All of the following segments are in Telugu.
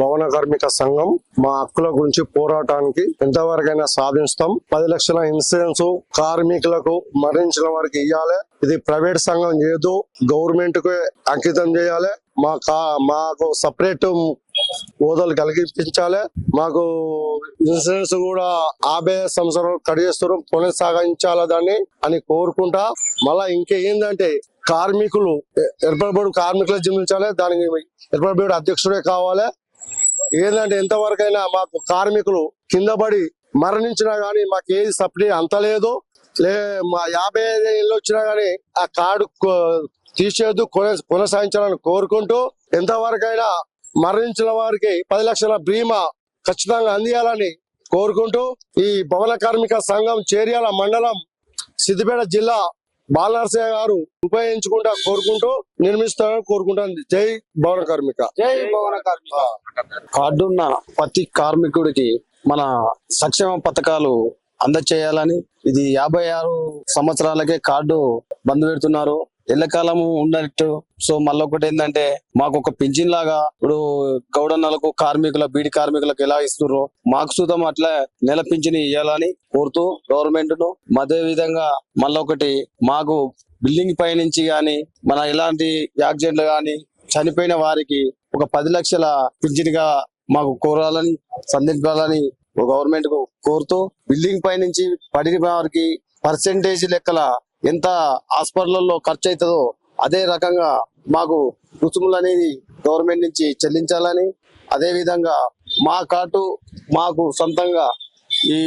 భవన కార్మిక సంఘం మా హక్కుల గురించి పోరాటానికి ఎంతవరకైనా సాధిస్తాం పది లక్షల ఇన్సూరెన్స్ కార్మికులకు మరణించిన వారికి ఇవ్వాలి ఇది ప్రైవేట్ సంఘం చేయదు గవర్నమెంట్కు అంకితం చేయాలి. మా కా మాకు సపరేట్ హోదాలు కలిగించాలి. మాకు ఇన్సూరెన్స్ కూడా ఆబే సంవత్సరం కడిగేస్తారు కొనసాగించాలి దాన్ని అని కోరుకుంటా. మళ్ళా ఇంకా ఏంటంటే కార్మికులు ఏర్పడబడి కార్మికులు జీవించాలి దానికి ఏర్పడబడి అధ్యక్షుడే కావాలి. ఏంటంటే ఎంతవరకైనా మాకు కార్మికులు కింద పడి మరణించినా గానీ మాకు ఏది సబ్సిడీ అంత లేదు. లే మా యాభై ఐదు ఏళ్ళు వచ్చినా గానీ ఆ కార్డు తీసేదు కొనసాగించాలని కోరుకుంటూ ఎంతవరకైనా మరణించిన వారికి పది లక్షల బీమా ఖచ్చితంగా అందియాలని కోరుకుంటూ ఈ భవన కార్మిక సంఘం చేర్యాల మండలం సిద్దిపేట జిల్లా బాలనరసయ్య గారు ఉపయోగించుకుంటా కోరుకుంటూ నిర్మిస్తారని కోరుకుంటాను జై భవన కార్మిక. జై భవన కార్మిక. కార్డున్న ప్రతి కార్మికుడికి మన సంక్షేమ పథకాలు అందచేయాలని ఇది యాభై ఆరు సంవత్సరాలకే కార్డు బంద్ పెడుతున్నారు. ఎల్లకాలము ఉన్నట్టు సో మళ్ళీ ఒకటి ఏంటంటే మాకు ఒక పింఛన్ లాగా ఇప్పుడు గౌడన్నలకు కార్మికుల బీడి కార్మికులకు ఎలా ఇస్తుర్రో మాకు సుతం అట్లా నెల పింఛన్ ఇవ్వాలని కోరుతూ గవర్నమెంట్ను అదే విధంగా మళ్ళీ ఒకటి మాకు బిల్డింగ్ పై నుంచి గాని మన ఎలాంటి యాక్సిడెంట్లు గాని చనిపోయిన వారికి ఒక పది లక్షల పింఛన్గా మాకు కోరాలని సంధించాలని గవర్నమెంట్కు కోరుతూ బిల్డింగ్ పై నుంచి పడిన వారికి పర్సెంటేజ్ లెక్కల ఎంత హాస్పిటల్లో ఖర్చు అవుతుందో అదే రకంగా మాకు రుసుములు అనేది గవర్నమెంట్ నుంచి చెల్లించాలని అదే విధంగా మా కాటు మాకు సొంతంగా ఈ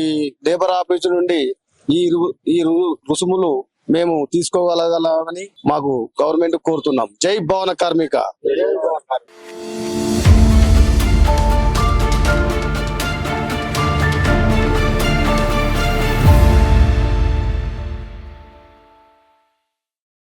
లేబర్ ఆఫీసు నుండి ఈ రు- ఈ రుసుములు మేము తీసుకోగలగలమని మాకు గవర్నమెంట్ కోరుతున్నాం. జై భవన కార్మిక.